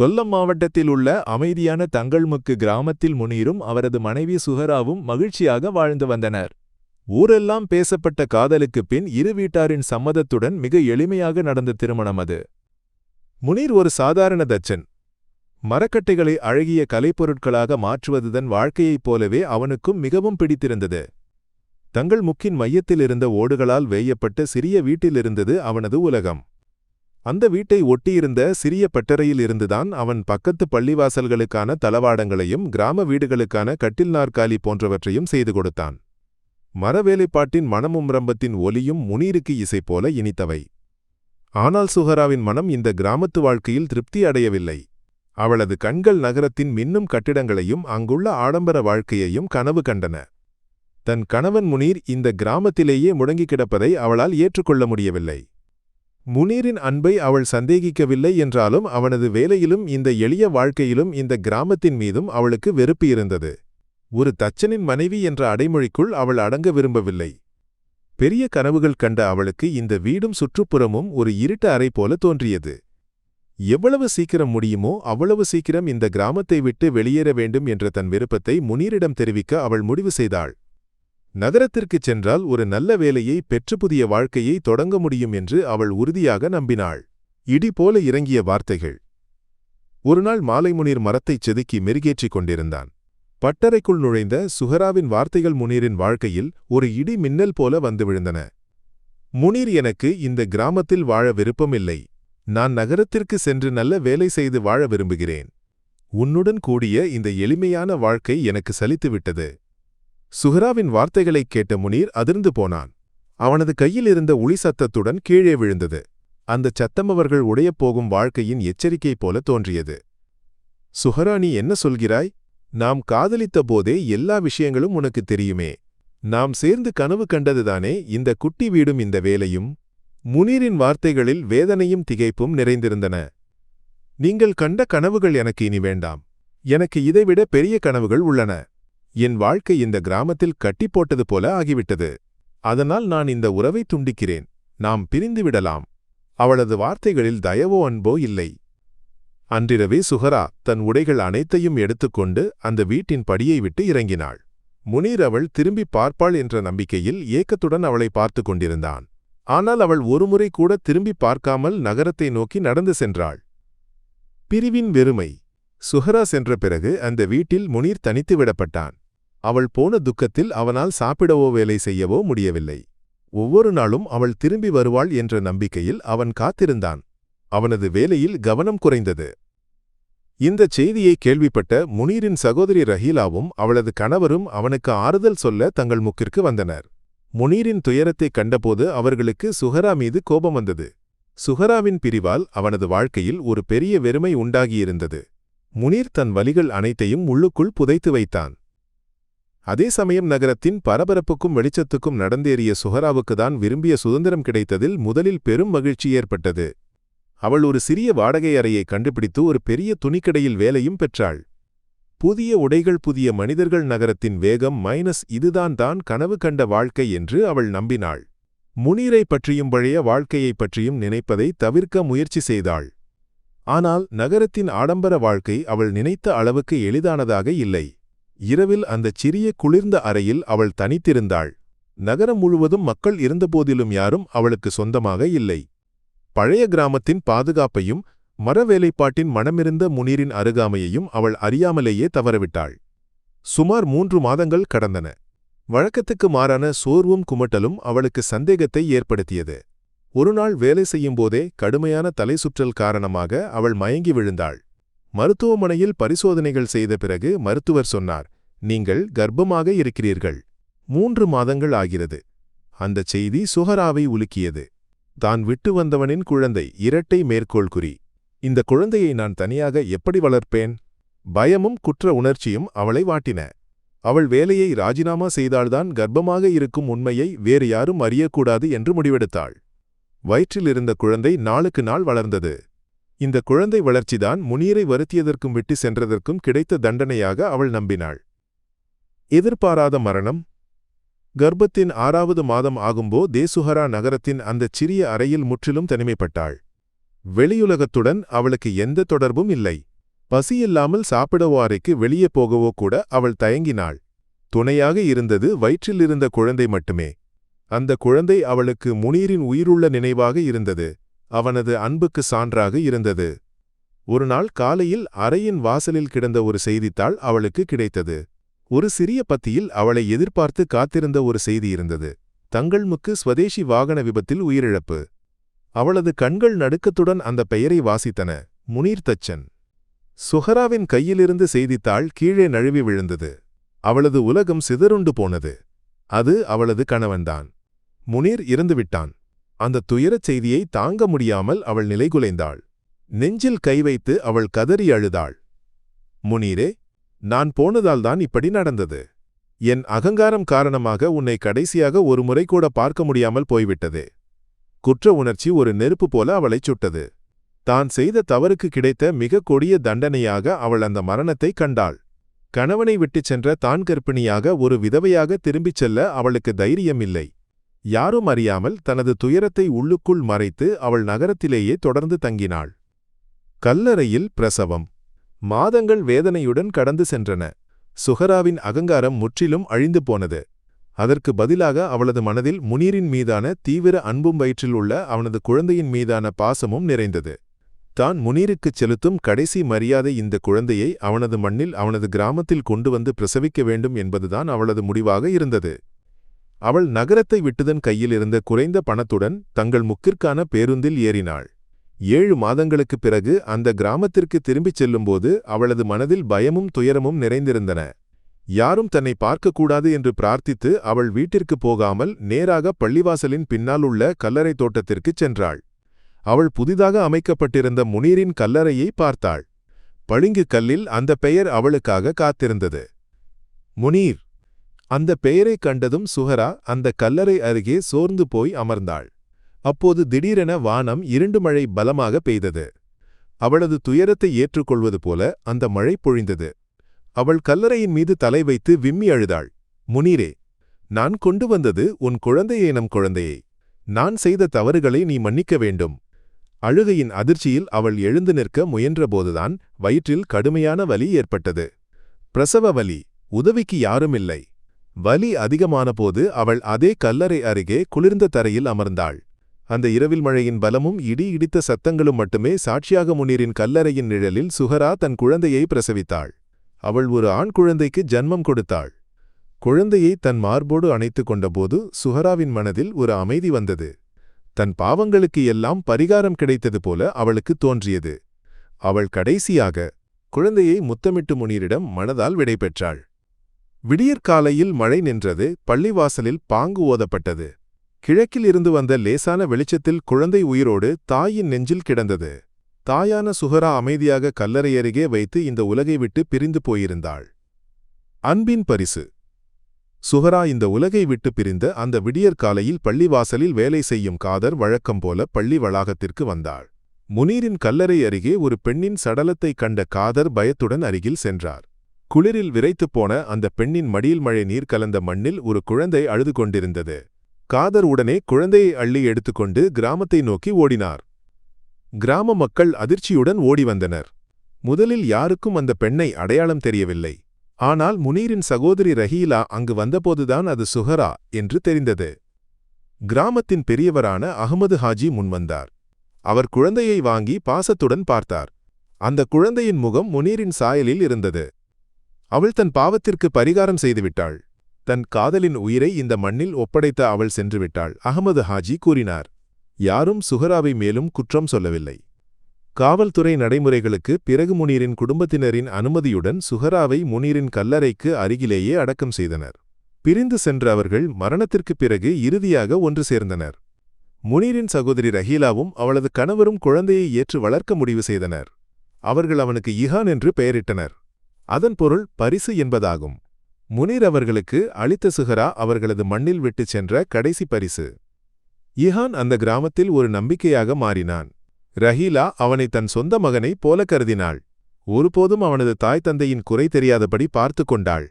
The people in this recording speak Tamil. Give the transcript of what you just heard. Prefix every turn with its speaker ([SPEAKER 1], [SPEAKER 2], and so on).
[SPEAKER 1] கொல்லம் மாவட்டத்தில் உள்ள அமைதியான தங்கள்முக்கு கிராமத்தில் முனீரும் அவரது மனைவி சுஹராவும் மகிழ்ச்சியாக வாழ்ந்து வந்தனர். ஊரெல்லாம் பேசப்பட்ட காதலுக்குப் பின் இரு வீட்டாரின் சம்மதத்துடன் மிக எளிமையாக நடந்த திருமணம் அது. முனீர் ஒரு சாதாரண தச்சன். மரக்கட்டைகளை அழகிய கலைப்பொருட்களாக மாற்றுவதுதன் வாழ்க்கையைப் போலவே அவனுக்கும் மிகவும் பிடித்திருந்தது. தங்கள் முக்கின் மையத்தில் இருந்த ஓடுகளால் வேயப்பட்ட சிறிய வீட்டிலிருந்தது அவனது உலகம். அந்த வீட்டை ஒட்டியிருந்த சிறிய பட்டறையில் இருந்துதான் அவன் பக்கத்து பள்ளிவாசல்களுக்கான தளவாடங்களையும் கிராம வீடுகளுக்கான கட்டில் நாற்காலி போன்றவற்றையும் செய்து கொடுத்தான். மரவேலைப்பாட்டின் மனமும் ரம்பத்தின் ஒலியும் முனீருக்கு இசை போல இனித்தவை. ஆனால் சுஹராவின் மனம் இந்த கிராமத்து வாழ்க்கையில் திருப்தி அடையவில்லை. அவளது கண்கள் நகரத்தின் மின்னும் கட்டிடங்களையும் அங்குள்ள ஆடம்பர வாழ்க்கையையும் கனவு கண்டன. தன் கணவன் முனீர் இந்த கிராமத்திலேயே முடங்கி கிடப்பதை அவளால் ஏற்றுக்கொள்ள முடியவில்லை. முனீரின் அன்பை அவள் சந்தேகிக்கவில்லை என்றாலும் அவனது வேலையிலும் இந்த எளிய வாழ்க்கையிலும் இந்த கிராமத்தின் மீதும் அவளுக்கு வெறுப்பு இருந்தது. ஒரு தச்சனின் மனைவி என்ற அடைமொழிக்குள் அவள் அடங்க விரும்பவில்லை. பெரிய கனவுகள் கண்ட அவளுக்கு இந்த வீடும் சுற்றுப்புறமும் ஒரு இருட்ட அறை போல தோன்றியது. எவ்வளவு சீக்கிரம் முடியுமோ அவ்வளவு சீக்கிரம் இந்த கிராமத்தை விட்டு வெளியேற வேண்டும் என்ற தன் விருப்பத்தை முனீரிடம் தெரிவிக்க அவள் முடிவு செய்தாள். நகரத்திற்குச் சென்றால் ஒரு நல்ல வேலையை பெற்று புதிய வாழ்க்கையை தொடங்க முடியும் என்று அவள் உறுதியாக நம்பினாள். இடி போல இறங்கிய வார்த்தைகள். ஒருநாள் மாலை முனீர் மரத்தைச் செதுக்கி மெருகேற்றிக் கொண்டிருந்தான். பட்டறைக்குள் நுழைந்த சுஹராவின் வார்த்தைகள் முனீரின் வாழ்க்கையில் ஒரு இடி மின்னல் போல வந்து விழுந்தன. முனீர் எனக்கு இந்த கிராமத்தில் வாழ விருப்பமில்லை. நான் நகரத்திற்கு சென்று நல்ல வேலை செய்து வாழ விரும்புகிறேன். உன்னுடன் கூடிய இந்த எளிமையான வாழ்க்கை எனக்கு சலித்துவிட்டது. சுஹராவின் வார்த்தைகளைக் கேட்ட முனீர் அதிர்ந்து போனான். அவனது கையில் இருந்த ஒளி சத்தத்துடன் கீழே விழுந்தது. அந்தச் சத்தம் அவர்கள் உடையப் போகும் வாழ்க்கையின் எச்சரிக்கை போல தோன்றியது. சுஹரா நீ என்ன சொல்கிறாய்? நாம் காதலித்த போதே எல்லா விஷயங்களும் உனக்கு தெரியுமே. நாம் சேர்ந்து கனவு கண்டதுதானே இந்த குட்டி வீடும் இந்த வேலையும் முனீரின் வார்த்தைகளில் வேதனையும் திகைப்பும் நிறைந்திருந்தன. நீங்கள் கண்ட கனவுகள் எனக்கு இனி வேண்டாம். எனக்கு இதைவிட பெரிய கனவுகள் உள்ளன. என் வாழ்க்கை இந்த கிராமத்தில் கட்டி போட்டது போல ஆகிவிட்டது. அதனால் நான் இந்த உறவை துண்டிக்கிறேன். நாம் பிரிந்துவிடலாம் அவளது வார்த்தைகளில் தயவோ அன்போ இல்லை. அன்றிரவே சுஹரா தன் உடைகள் அனைத்தையும் எடுத்துக்கொண்டு அந்த வீட்டின் படியை விட்டு இறங்கினாள். முனீர் அவள் திரும்பி பார்ப்பாள் என்ற நம்பிக்கையில் ஏக்கத்துடன் அவளை பார்த்து கொண்டிருந்தான். ஆனால் அவள் ஒருமுறை கூட திரும்பி பார்க்காமல் நகரத்தை நோக்கி நடந்து சென்றாள். பிரிவின் வெறுமை. சுஹரா சென்ற பிறகு அந்த வீட்டில் முனீர் தனித்து விடப்பட்டான். அவள் போன துக்கத்தில் அவனால் சாப்பிடவோ வேலை செய்யவோ முடியவில்லை. ஒவ்வொரு நாளும் அவள் திரும்பி வருவாள் என்ற நம்பிக்கையில் அவன் காத்திருந்தான். அவனது வேலையில் கவனம் குறைந்தது. இந்தச் செய்தியை கேள்விப்பட்ட முனீரின் சகோதரி ரஹீலாவும் அவளது கணவரும் அவனுக்கு ஆறுதல் சொல்ல தங்கள் முக்கிற்கு வந்தனர். முனீரின் துயரத்தைக் கண்டபோது அவர்களுக்கு சுஹரா மீது கோபம் வந்தது. சுஹராவின் பிரிவால் அவனது வாழ்க்கையில் ஒரு பெரிய வெறுமை உண்டாகியிருந்தது. முனீர் தன் வலிகள் அனைத்தையும் உள்ளுக்குள் புதைத்து வைத்தான். அதே சமயம் நகரத்தின் பரபரப்புக்கும் வெளிச்சத்துக்கும் நடந்தேறிய சுஹராவுக்கு தான் விரும்பிய சுதந்திரம் கிடைத்ததில் முதலில் பெரும் மகிழ்ச்சி ஏற்பட்டது. அவள் ஒரு சிறிய வாடகை அறையை கண்டுபிடித்து ஒரு பெரிய துணிக்கடையில் வேலையும் பெற்றாள். புதிய உடைகள் புதிய மனிதர்கள் நகரத்தின் வேகம் மைனஸ் இதுதான் தான் கனவு கண்ட வாழ்க்கை என்று அவள் நம்பினாள். முனீரை பற்றியும் பழைய வாழ்க்கையைப் பற்றியும் நினைப்பதை தவிர்க்க முயற்சி செய்தாள். ஆனால் நகரத்தின் ஆடம்பர வாழ்க்கை அவள் நினைத்த அளவுக்கு எளிதானதாக இல்லை. இரவில் அந்தச் சிறிய குளிர்ந்த அறையில் அவள் தனித்திருந்தாள். நகரம் முழுவதும் மக்கள் இருந்தபோதிலும் யாரும் அவளுக்கு சொந்தமாக இல்லை. பழைய கிராமத்தின் பாதுகாப்பையும் மரவேலைப்பாட்டின் மனமிருந்த முனீரின் அருகாமையையும் அவள் அறியாமலேயே தவறவிட்டாள். சுமார் மூன்று மாதங்கள் கடந்தன. வழக்கத்துக்கு மாறான சோர்வும் குமட்டலும் அவளுக்கு சந்தேகத்தை ஏற்படுத்தியது. ஒருநாள் வேலை செய்யும்போதே கடுமையான தலை சுற்றல் காரணமாக அவள் மயங்கி விழுந்தாள். மருத்துவமனையில் பரிசோதனைகள் செய்த பிறகு மருத்துவர் சொன்னார் நீங்கள் கர்ப்பமாக இருக்கிறீர்கள். மூன்று மாதங்கள் ஆகிறது. அந்தச் செய்தி சுஹராவை உலுக்கியது. தான் விட்டு வந்தவனின் குழந்தை இரட்டை மேற்கோள் குறி. இந்த குழந்தையை நான் தனியாக எப்படி வளர்ப்பேன்? பயமும் குற்ற உணர்ச்சியும் அவளை வாட்டின. அவள் வேலையை ராஜினாமா செய்தால்தான் கர்ப்பமாக இருக்கும் உண்மையை வேறு யாரும் அறியக்கூடாது என்று முடிவெடுத்தாள். வயிற்றில் இருந்த குழந்தை நாளுக்கு நாள் வளர்ந்தது. இந்த குழந்தை வளர்ச்சிதான் முனீரை வருத்தியதற்கும் விட்டு சென்றதற்கும் கிடைத்த தண்டனையாக அவள் நம்பினாள். எதிர்பாராத மரணம். கர்ப்பத்தின் ஆறாவது மாதம் ஆகும்போ தேசுஹரா நகரத்தின் அந்தச் சிறிய அறையில் முற்றிலும் தனிமைப்பட்டாள். வெளியுலகத்துடன் அவளுக்கு எந்த தொடர்பும் இல்லை. பசியில்லாமல் சாப்பிடவோ அறைக்கு வெளியே போகவோ கூட அவள் தயங்கினாள். துணையாக இருந்தது வயிற்றில் இருந்த குழந்தை மட்டுமே. அந்த குழந்தை அவளுக்கு முனீரின் உயிருள்ள நினைவாக இருந்தது. அவனது அன்புக்கு சான்றாக இருந்தது. ஒரு நாள் காலையில் அறையின் வாசலில் கிடந்த ஒரு செய்தித்தாள் அவளுக்கு கிடைத்தது. ஒரு சிறிய பத்தியில் அவளை எதிர்பார்த்து காத்திருந்த ஒரு செய்தி இருந்தது. தங்கள்முக்கு ஸ்வதேசி வாகன விபத்தில் உயிரிழப்பு. அவளது கண்கள் நடுக்கத்துடன் அந்த பெயரை வாசித்தன. முனீர் தச்சன். சுஹராவின் கையிலிருந்து செய்தித்தாள் கீழே நழுவி விழுந்தது. அவளது உலகம் சிதறுண்டு போனது. அது அவளது கணவன்தான். முனீர் இறந்துவிட்டான். அந்த துயரச் செய்தியை தாங்க முடியாமல் அவள் நிலைகுலைந்தாள். நெஞ்சில் கை வைத்து அவள் கதறி அழுதாள். முனீரே நான் போனதால்தான் இப்படி நடந்தது. என் அகங்காரம் காரணமாக உன்னை கடைசியாக ஒரு முறை கூட பார்க்க முடியாமல் போய்விட்டது. குற்ற உணர்ச்சி ஒரு நெருப்பு போல அவளைச் சுட்டது. தான் செய்த தவறுக்கு கிடைத்த மிக கொடிய தண்டனையாக அவள் அந்த மரணத்தை கண்டாள். கணவனை விட்டுச் சென்ற தான் கர்ப்பிணியாக ஒரு விதவையாக திரும்பிச் செல்ல அவளுக்கு தைரியம் இல்லை யாரும் அறியாமல் தனது துயரத்தை உள்ளுக்குள் மறைத்து அவள் நகரத்திலேயே தொடர்ந்து தங்கினாள். கல்லறையில் பிரசவம். மாதங்கள் வேதனையுடன் கடந்து சென்றன. சுஹராவின் அகங்காரம் முற்றிலும் அழிந்து போனது. அதற்கு பதிலாக அவளது மனதில் முனீரின் மீதான தீவிர அன்பும் வயிற்றில் உள்ள அவனது குழந்தையின் மீதான பாசமும் நிறைந்தது. தான் முனீருக்குச் செலுத்தும் கடைசி மரியாதை இந்த குழந்தையை அவனது மண்ணில் அவனது கிராமத்தில் கொண்டு வந்து பிரசவிக்க வேண்டும் என்பதுதான் அவளது முடிவாக இருந்தது. அவள் நகரத்தை விட்டுதன் கையில் இருந்த குறைந்த பணத்துடன் தங்கள் முக்கிற்கான பேருந்தில் ஏறினாள். ஏழு மாதங்களுக்குப் பிறகு அந்த கிராமத்திற்கு திரும்பிச் செல்லும்போது அவளது மனதில் பயமும் துயரமும் நிறைந்திருந்தன. யாரும் தன்னை பார்க்கக்கூடாது என்று பிரார்த்தித்து அவள் வீட்டிற்குப் போகாமல் நேராக பள்ளிவாசலின் பின்னால் உள்ள கல்லறை தோட்டத்திற்குச் சென்றாள். அவள் புதிதாக அமைக்கப்பட்டிருந்த முனீரின் கல்லறையை பார்த்தாள். பளிங்கு கல்லில் அந்த பெயர் அவளுக்காக காத்திருந்தது. முனீர். அந்த பெயரைக் கண்டதும் சுஹரா அந்த கல்லறை அருகே சோர்ந்து போய் அமர்ந்தாள். அப்போது திடீரென வானம் இருண்டு மழை பலமாக பெய்தது. அவளது துயரத்தை ஏற்றுக்கொள்வது போல அந்த மழை பொழிந்தது. அவள் கல்லறையின் மீது தலை வைத்து விம்மி அழுதாள். முனீரே நான் கொண்டு வந்தது உன் குழந்தையே நம் குழந்தையை. நான் செய்த தவறுகளை நீ மன்னிக்க வேண்டும். அழுகையின் அதிர்ச்சியில் அவள் எழுந்து நிற்க முயன்றபோதுதான் வயிற்றில் கடுமையான வலி ஏற்பட்டது. பிரசவ வலி உதவிக்கு யாருமில்லை. வலி அதிகமானபோது அவள் அதே கல்லறை அருகே குளிர்ந்த தரையில் அமர்ந்தாள். அந்த இரவில் மழையின் பலமும் இடி இடித்த சத்தங்களும் மட்டுமே சாட்சியாக முனீரின் கல்லறையின் நிழலில் சுஹரா தன் குழந்தையை பிரசவித்தாள். அவள் ஒரு ஆண் குழந்தைக்கு ஜன்மம் கொடுத்தாள். குழந்தையை தன் மார்போடு அணைத்துக் கொண்டபோது சுஹராவின் மனதில் ஒரு அமைதி வந்தது. தன் பாவங்களுக்கு எல்லாம் பரிகாரம் கிடைத்தது போல அவளுக்கு தோன்றியது. அவள் கடைசியாக குழந்தையை முத்தமிட்டு முனீரிடம் மனதால் விடைபெற்றாள். விடியற்காலையில் மழை நின்றது பள்ளிவாசலில் பாங்கு ஓதப்பட்டது. கிழக்கில் இருந்து வந்த லேசான வெளிச்சத்தில் குழந்தை உயிரோடு தாயின் நெஞ்சில் கிடந்தது. தாயான சுஹரா அமைதியாக கல்லறை அருகே வைத்து இந்த உலகை விட்டு பிரிந்து போயிருந்தாள். அன்பின் பரிசு. சுஹரா இந்த உலகை விட்டு பிரிந்த அந்த விடியற்காலையில் பள்ளிவாசலில் வேலை செய்யும் காதர் வழக்கம் போல பள்ளி வளாகத்திற்கு வந்தாள். முனீரின் கல்லறை அருகே ஒரு பெண்ணின் சடலத்தை கண்ட காதர் பயத்துடன் அருகில் சென்றார். குளிரில் விரைத்துப் போன அந்த பெண்ணின் மடியில் மழை நீர் கலந்த மண்ணில் ஒரு குழந்தை அழுது கொண்டிருந்தது. காதர் உடனே குழந்தையை அள்ளி எடுத்துக்கொண்டு கிராமத்தை நோக்கி ஓடினார். கிராம மக்கள் அதிர்ச்சியுடன் ஓடி வந்தனர். முதலில் யாருக்கும் அந்த பெண்ணை அடையாளம் தெரியவில்லை. ஆனால் முனீரின் சகோதரி ரஹீலா அங்கு வந்தபோதுதான் அது சுஹரா என்று தெரிந்தது. கிராமத்தின் பெரியவரான அகமது ஹாஜி முன்வந்தார் அவர் குழந்தையை வாங்கி பாசத்துடன் பார்த்தார். அந்த குழந்தையின் முகம் முனீரின் சாயலில் இருந்தது. அவள் தன் பாவத்திற்கு பரிகாரம் செய்துவிட்டாள். தன் காதலின் உயிரை இந்த மண்ணில் ஒப்படைத்த அவள் சென்றுவிட்டாள் அகமது ஹாஜி கூறினார் யாரும் சுஹராவை மேலும் குற்றம் சொல்லவில்லை. காவல்துறை நடைமுறைகளுக்கு பிறகு முனீரின் குடும்பத்தினரின் அனுமதியுடன் சுஹராவை முனீரின் கல்லறைக்கு அருகிலேயே அடக்கம் செய்தனர். பிரிந்து சென்ற அவர்கள் மரணத்திற்குப் பிறகு இறுதியாக ஒன்று சேர்ந்தனர். முனீரின் சகோதரி ரஹீலாவும் அவளது கணவரும் குழந்தையை ஏற்று வளர்க்க முடிவு செய்தனர். அவர்கள் அவனுக்கு இஹான் என்று பெயரிட்டனர். அதன் பொருள் பரிசு என்பதாகும். முனீர் அவர்களுக்கு அளித்த சுஹரா அவர்களது மண்ணில் விட்டுச் சென்ற கடைசி பரிசு. இஹான் அந்த கிராமத்தில் ஒரு நம்பிக்கையாக மாறினான். ரஹீலா அவனை தன் சொந்த மகனைப் போல கருதினாள். ஒருபோதும் அவனது தாய் தந்தையின் குறை தெரியாதபடி பார்த்து கொண்டாள்.